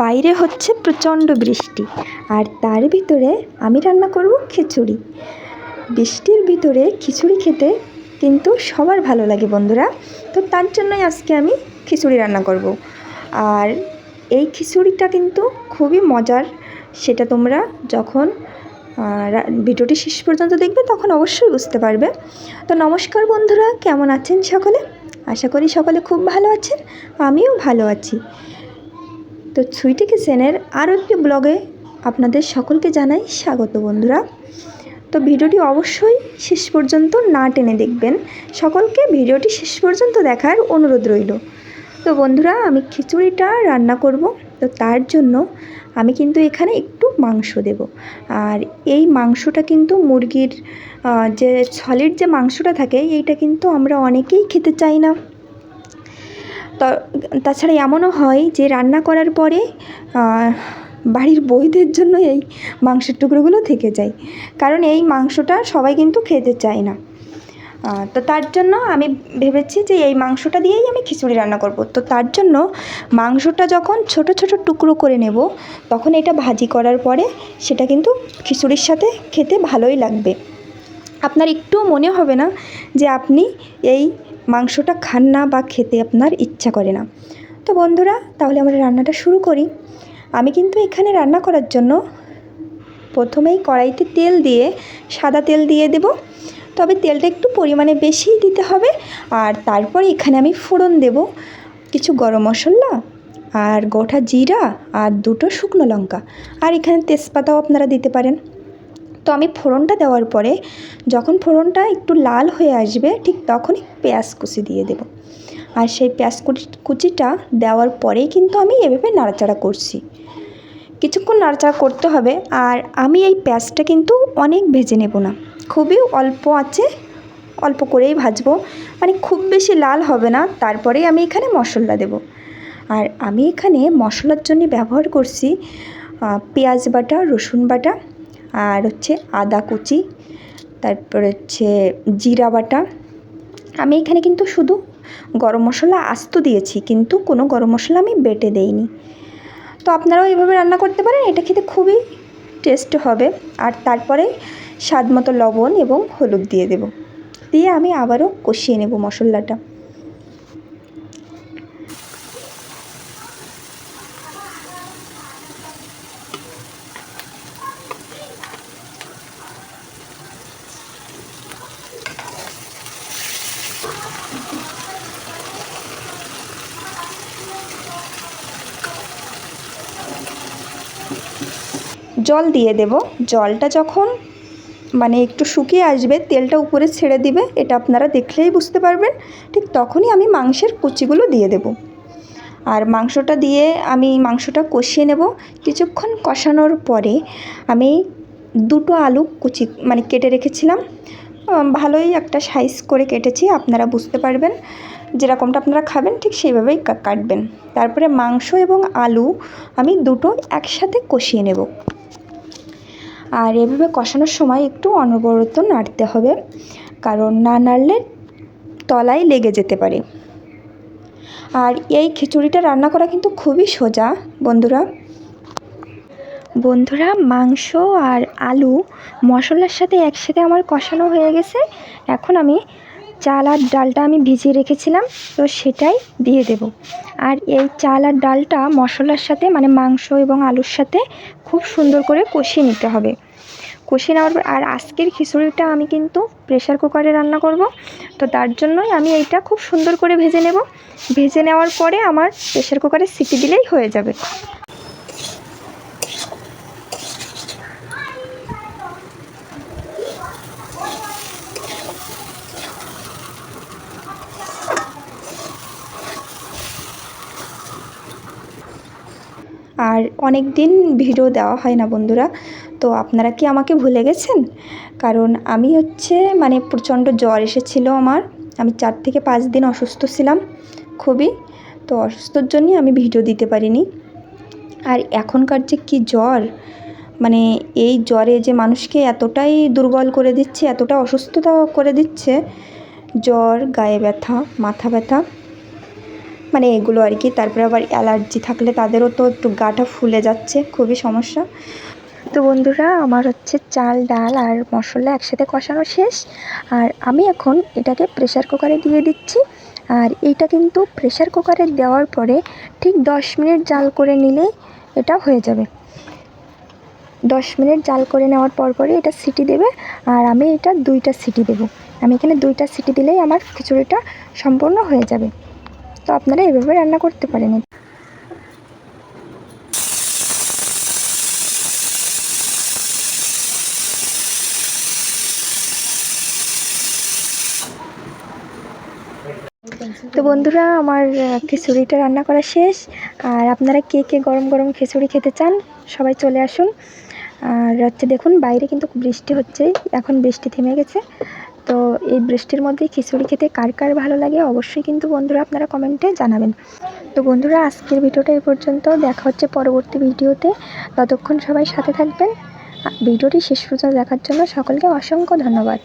বাইরে হচ্ছে প্রচণ্ড বৃষ্টি, আর তার ভিতরে আমি রান্না করব খিচুড়ি। বৃষ্টির ভিতরে খিচুড়ি খেতে কিন্তু সবার ভালো লাগে বন্ধুরা, তো তার জন্যই আজকে আমি খিচুড়ি রান্না করব। আর এই খিচুড়িটা কিন্তু খুবই মজার সেটা তোমরা যখন ভিডিওটি শেষ পর্যন্ত দেখবে তখন অবশ্যই বুঝতে পারবে। তো নমস্কার বন্ধুরা, কেমন আছেন সকলে? আশা করি সকলে খুব ভালো আছেন, আমিও ভালো আছি। তো সুইটি কিচেনের আরও একটি ব্লগে আপনাদের সকলকে জানাই স্বাগত বন্ধুরা। তো ভিডিওটি অবশ্যই শেষ পর্যন্ত না টেনে দেখবেন। সকলকে ভিডিওটি শেষ পর্যন্ত দেখার অনুরোধ রইল। তো বন্ধুরা, আমি খিচুড়িটা রান্না করব। তো তার জন্য আমি কিন্তু এখানে একটু মাংস দেব। আর এই মাংসটা কিন্তু মুরগির যে সলিড যে মাংসটা থাকে, এইটা কিন্তু আমরা অনেকেই খেতে চাই না। তাছাড়া এমনও হয় যে রান্না করার পরে বাড়ির বইদের জন্য এই মাংসের টুকরোগুলো থেকে যায়। কারণ এই মাংসটা সবাই কিন্তু খেতে চায় না। তো তার জন্য আমি ভেবেছি যে এই মাংসটা দিয়েই আমি খিচুড়ি রান্না করব। তো তার জন্য মাংসটা যখন ছোট ছোট টুকরো করে নেব, তখন এটা ভাজি করার পরে সেটা কিন্তু খিচুড়ির সাথে খেতে ভালোই লাগবে। আপনার একটু মনে হবে না যে আপনি এই মাংসটা খান না বা খেতে আপনার ইচ্ছা করে না। তো বন্ধুরা, তাহলে আমরা রান্নাটা শুরু করি। আমি কিন্তু এখানে রান্না করার জন্য প্রথমেই কড়াইতে তেল দিয়ে, সাদা তেল দিয়ে দেব। তবে তেলটা একটু পরিমাণে বেশিই দিতে হবে। আর তারপরে এখানে আমি ফোড়ন দেব। কিছু গরম মশলা, আর গোটা জিরা, আর দুটো শুকনো লঙ্কা। আর এখানে তেজপাতাও আপনারা দিতে পারেন। তো আমি ফোড়নটা দেওয়ার পরে যখন ফোড়নটা একটু লাল হয়ে আসবে, ঠিক তখনই পেঁয়াজ কুচি দিয়ে দেব। আর সেই পেঁয়াজ কুচি, কুচিটা দেওয়ার পরেই কিন্তু আমি এভাবে নাড়াচাড়া করছি। কিছুক্ষণ নাড়াচাড়া করতে হবে। আর আমি এই পেঁয়াজটা কিন্তু অনেক ভেজে নেব না। খুবই অল্প আছে, অল্প করেই ভাজবো। মানে খুব বেশি লাল হবে না তারপরেই আমি এখানে মশলা দেব। আর আমি এখানে মশলার জন্য ব্যবহার করছি পেঁয়াজ বাটা, রসুন বাটা, আর হচ্ছে আদা কুচি, তারপর হচ্ছে জিরা বাটা। আমি এখানে কিন্তু শুধু গরম মশলা আস্ত দিয়েছি, কিন্তু কোনো গরম মশলা আমি বেটে দেইনি। তো আপনারাও এইভাবে রান্না করতে পারেন, এটা খেতে খুবই টেস্ট হবে। আর তারপরে স্বাদ মতো লবণ এবং হলুদ দিয়ে দেব। দিয়ে আমি আবারও কষিয়ে নেব মশলাটা। জল দিয়ে দেব। জলটা যখন মানে একটু শুকিয়ে আসবে, তেলটা উপরে ছেড়ে দিবে, এটা আপনারা দেখলেই বুঝতে পারবেন। ঠিক তখনই আমি মাংসের কুচিগুলো দিয়ে দেব। আর মাংসটা দিয়ে আমি মাংসটা কষিয়ে নেব। কিছুক্ষণ কষানোর পরে আমি দুটো আলু কুচি মানে কেটে রেখেছিলাম। ভালোই একটা সাইজ করে কেটেছি, আপনারা বুঝতে পারবেন। যেরকমটা আপনারা খাবেন, ঠিক সেইভাবেই কাটবেন। তারপরে মাংস এবং আলু আমি দুটো একসাথে কষিয়ে নেব। আর এভাবে কষানোর সময় একটু অনবরত নাড়তে হবে, কারণ না নাড়লে তলায় লেগে যেতে পারে। আর এই খিচুড়িটা রান্না করা কিন্তু খুবই সোজা, বন্ধুরা। বন্ধুরা, মাংস আর আলু মশলার সাথে একসাথে আমার কষানো হয়ে গেছে। এখন আমি চাল আর ডালটা আমি ভিজিয়ে রেখেছিলাম, তো সেটাই দিয়ে দেব। আর এই চাল আর ডালটা মশলার সাথে মানে মাংস এবং আলুর সাথে খুব সুন্দর করে কষিয়ে নিতে হবে। কষিয়ে নেওয়ার পর, আর আজকের খিচুড়িটা আমি কিন্তু প্রেশার কুকারে রান্না করব। তো তার জন্যই আমি এইটা খুব সুন্দর করে ভেজে নেব। ভেজে নেওয়ার পরে আমার প্রেশার কুকারে সিটি দিলেই হয়ে যাবে। আর অনেক দিন ভিডিও দেওয়া হয় না বন্ধুরা, তো আপনারা কি আমাকে ভুলে গেছেন? কারণ আমি হচ্ছে মানে প্রচণ্ড জ্বর এসেছিল আমার, আমি চার থেকে পাঁচ দিন অসুস্থ ছিলাম খুবই, তো অসুস্থর জন্যই আমি ভিডিও দিতে পারিনি। আর এখনকার যে কি জ্বর মানে এই জ্বরে যে মানুষকে এতটাই দুর্বল করে দিচ্ছে, এতটা অসুস্থতা করে দিচ্ছে, জ্বর, গায়ে ব্যথা, মাথা ব্যথা মানে এগুলো আর কি। তারপরে আবার অ্যালার্জি থাকলে তাদেরও তো একটু গাটা ফুলে যাচ্ছে, খুবই সমস্যা। তো বন্ধুরা, আমার হচ্ছে চাল, ডাল আর মশলা একসাথে কষানো শেষ। আর আমি এখন এটাকে প্রেশার কুকারে দিয়ে দিচ্ছি। আর এইটা কিন্তু প্রেশার কুকারে দেওয়ার পরে ঠিক দশ মিনিট জাল করে নিলেই এটা হয়ে যাবে। দশ মিনিট জাল করে নেওয়ার পর পরে এটা সিটি দেবে। আর আমি এটা দুইটা সিটি দেবো। আমি এখানে দুইটা সিটি দিলেই আমার খিচুড়িটা সম্পূর্ণ হয়ে যাবে। তো আপনারা এভাবে রান্না করতে পারেন। তো বন্ধুরা, আমার খিচুড়িটা রান্না করা শেষ। আর আপনারা কে কে গরম গরম খিচুড়ি খেতে চান, সবাই চলে আসুন। আর হচ্ছে দেখুন, বাইরে কিন্তু বৃষ্টি হচ্ছে। এখন বৃষ্টি থেমে গেছে। তো এই বৃষ্টির মধ্যে খিচুড়ি খেতে কার কার ভালো লাগে অবশ্যই কিন্তু বন্ধুরা আপনারা কমেন্টে জানাবেন। তো বন্ধুরা, আজকের ভিডিওটা এই পর্যন্ত। দেখা হচ্ছে পরবর্তী ভিডিওতে। ততক্ষণ সবাই সাথে থাকবেন। ভিডিওটি শেষ পর্যন্ত দেখার জন্য সকলকে অসংখ্য ধন্যবাদ।